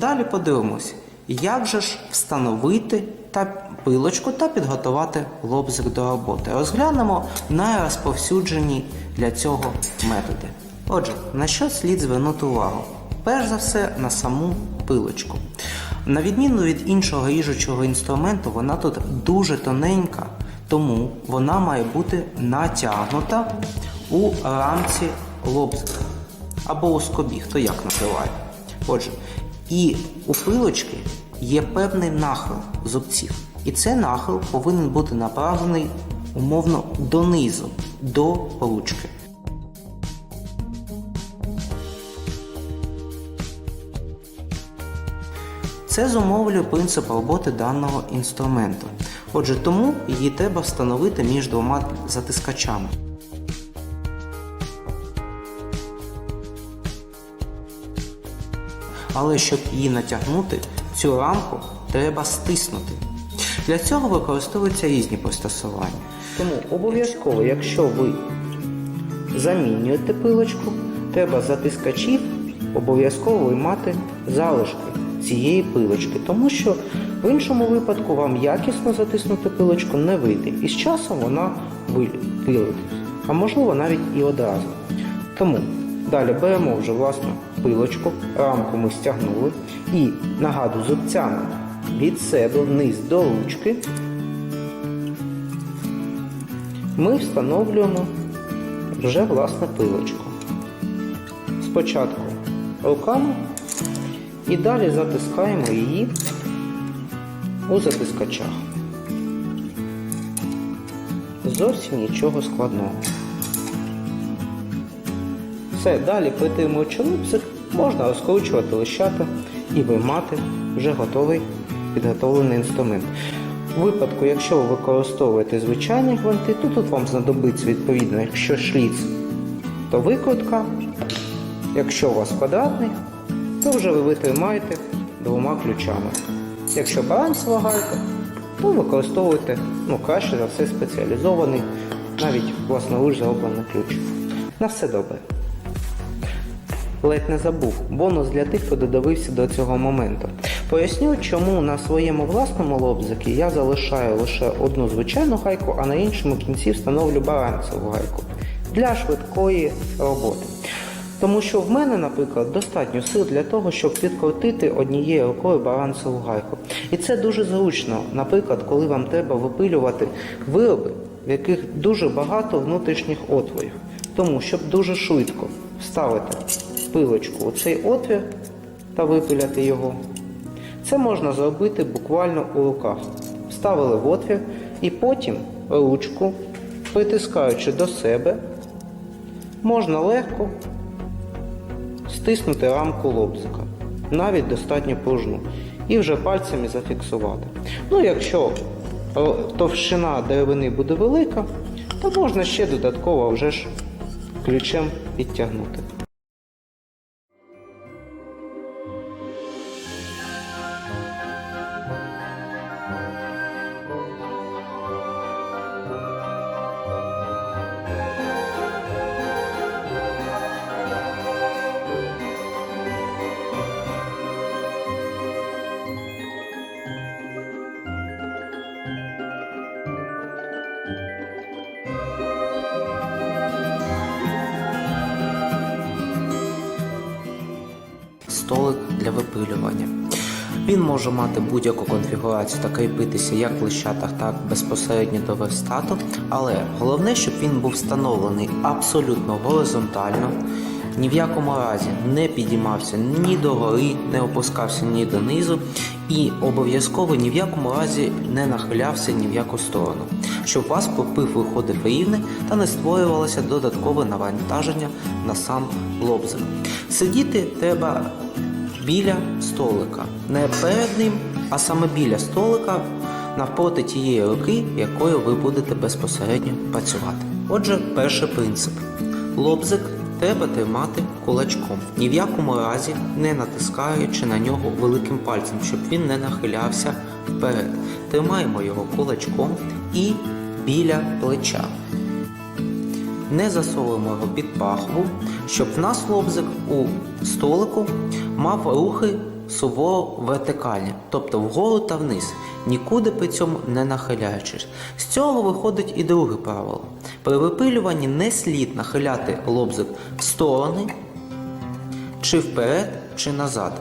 Далі подивимось, як же ж встановити та пилочку та підготувати лобзик до роботи. Розглянемо найрозповсюджені для цього методи. Отже, на що слід звернути увагу? Перш за все на саму пилочку. На відміну від іншого ріжучого інструменту, вона тут дуже тоненька, тому вона має бути натягнута у рамці лобзика або у скобі, хто як називає. Отже, і у пилочки є певний нахил зубців. І цей нахил повинен бути направлений умовно донизу, до ручки. Це зумовлює принцип роботи даного інструменту. Отже, тому її треба встановити між двома затискачами. Але щоб її натягнути, цю рамку треба стиснути. Для цього використовуються різні пристосування. Тому обов'язково, якщо ви замінюєте пилочку, треба затискачів обов'язково виймати залишки цієї пилочки, тому що в іншому випадку вам якісно затиснути пилочку не вийде. І з часом вона вилетить, а можливо навіть і одразу. Тому далі беремо вже власну пилочку, рамку ми стягнули і нагадую зубцями від себе вниз до ручки ми встановлюємо вже власне пилочку. Спочатку руками і далі затискаємо її у затискачах. Зовсім нічого складного. Все, далі притримуючи липсик, можна розкручувати лищата і виймати вже готовий підготовлений інструмент. У випадку, якщо ви використовуєте звичайні гвинти, то тут вам знадобиться відповідно, якщо шліц, то викрутка. Якщо у вас квадратний, то вже ви витримаєте двома ключами. Якщо балансова гайка, то використовуйте ну, краще за все спеціалізований, навіть власноруч зроблений ключ. На все добре. Ледь не забув. Бонус для тих, хто додивився до цього моменту. Поясню, чому на своєму власному лобзикі я залишаю лише одну звичайну гайку, а на іншому кінці встановлю балансову гайку для швидкої роботи. Тому що в мене, наприклад, достатньо сил для того, щоб підкрутити однією рукою балансову гайку. І це дуже зручно, наприклад, коли вам треба випилювати вироби, в яких дуже багато внутрішніх отворів. Тому, щоб дуже швидко вставити пилочку у цей отвір та випиляти його, це можна зробити буквально у руках. Вставили в отвір і потім ручку, притискаючи до себе, можна легко стиснути рамку лобзика, навіть достатньо пружну, і вже пальцями зафіксувати. Ну, якщо товщина деревини буде велика, то можна ще додатково вже ж ключем підтягнути. Столик для випилювання. Він може мати будь-яку конфігурацію та кріпитися як в лищатах, так і безпосередньо до верстату, але головне, щоб він був встановлений абсолютно горизонтально, ні в якому разі не підіймався ні до гори, не опускався ні донизу, і обов'язково ні в якому разі не нахилявся ні в яку сторону, щоб вас попив виходив рівний та не створювалося додаткове навантаження на сам лобзик. Сидіти треба біля столика. Не перед ним, а саме біля столика навпроти тієї руки, якою ви будете безпосередньо працювати. Отже, перший принцип. Лобзик треба тримати кулачком, ні в якому разі не натискаючи на нього великим пальцем, щоб він не нахилявся вперед. Тримаємо його кулачком і біля плеча. Не засовуємо його під пахву, щоб в нас лобзик у столику мав рухи суворо вертикальні, тобто вгору та вниз, нікуди при цьому не нахиляючись. З цього виходить і друге правило. При випилюванні не слід нахиляти лобзик в сторони, чи вперед, чи назад.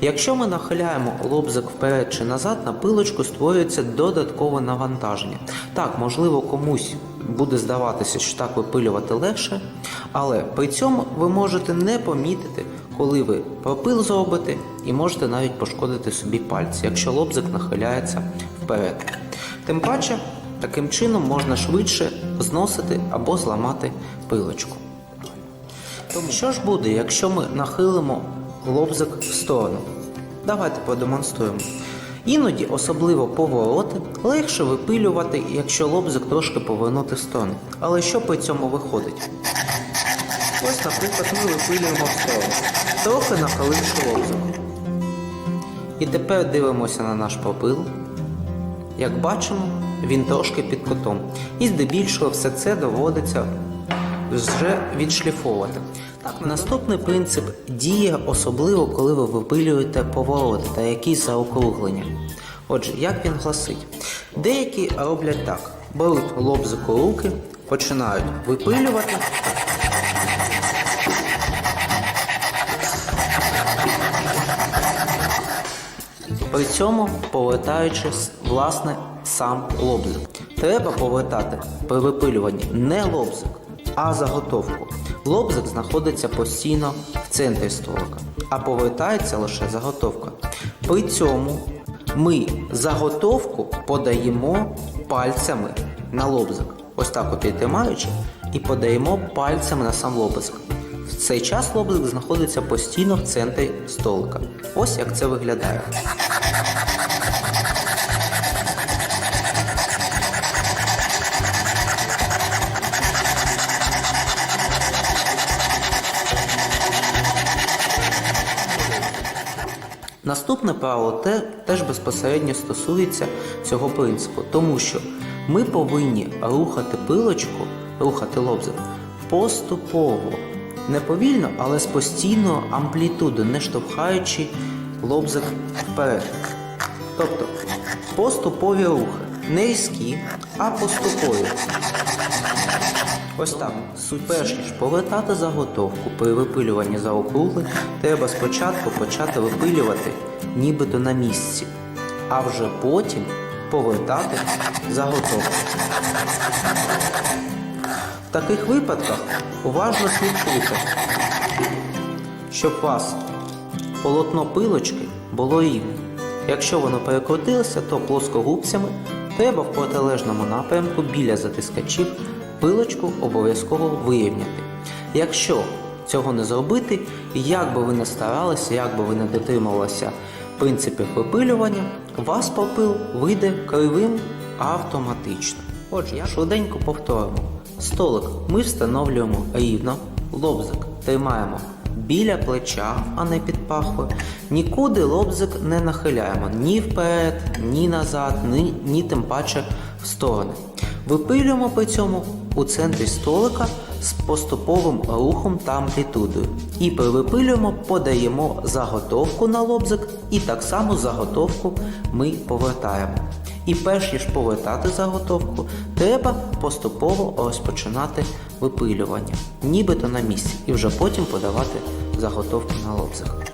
Якщо ми нахиляємо лобзик вперед чи назад, на пилочку створюється додаткове навантаження. Так, можливо, комусь буде здаватися, що так випилювати легше, але при цьому ви можете не помітити, коли ви пропил зробите, і можете навіть пошкодити собі пальці, якщо лобзик нахиляється вперед. Тим паче, таким чином можна швидше зносити або зламати пилочку. Тому що ж буде, якщо ми нахилимо лобзик в сторону? Давайте продемонструємо. Іноді, особливо повороти, легше випилювати, якщо лобзик трошки повернути в сторону. Але що при цьому виходить? Ось, наприклад, ми випилюємо в сторону, трохи нахиливши лобзик. І тепер дивимося на наш попил. Як бачимо, він трошки під кутом. І здебільшого все це доводиться вже відшліфовувати. Так, наступний принцип діє особливо, коли ви випилюєте повороти та якісь заокруглення. Отже, як він гласить? Деякі роблять так: беруть лобзику руки, починають випилювати. При цьому повертаючись власне сам лобзик. Треба повертати при випилюванні не лобзик, а заготовку. Лобзик знаходиться постійно в центрі столика, а повертається лише заготовка. При цьому ми заготовку подаємо пальцями на лобзик. Ось так от її тримаючи, і подаємо пальцями на сам лобзик. В цей час лобзик знаходиться постійно в центрі столика. Ось як це виглядає. Наступне правило те, теж безпосередньо стосується цього принципу, тому що ми повинні рухати пилочку, рухати лобзик поступово, не повільно, але з постійною амплітудою, не штовхаючи лобзик вперед. Тобто поступові рухи, не різкі, а поступові. Ось так. Суть перш ніж повертати заготовку при випилюванні заокруглень, треба спочатку почати випилювати нібито на місці, а вже потім повертати заготовку. В таких випадках уважно слідкуйте, щоб у вас полотно пилочки було рівне. Якщо воно перекрутилося, то плоскогубцями треба в протилежному напрямку біля затискачів пилочку обов'язково вирівняти. Якщо цього не зробити, як би ви не старалися, як би ви не дотримувалися принципів випилювання, вас попил вийде кривим автоматично. Отже, я швиденько повторимо. Столик ми встановлюємо рівно, лобзик тримаємо біля плеча, а не під пахвою. Нікуди лобзик не нахиляємо ні вперед, ні назад, ні, ні тим паче в сторони. Випилюємо при цьому у центрі столика з поступовим рухом та амплітудою. І при випилюємо подаємо заготовку на лобзик, і так само заготовку ми повертаємо. І перш ніж повертати заготовку, треба поступово розпочинати випилювання, нібито на місці, і вже потім подавати заготовку на лобзик.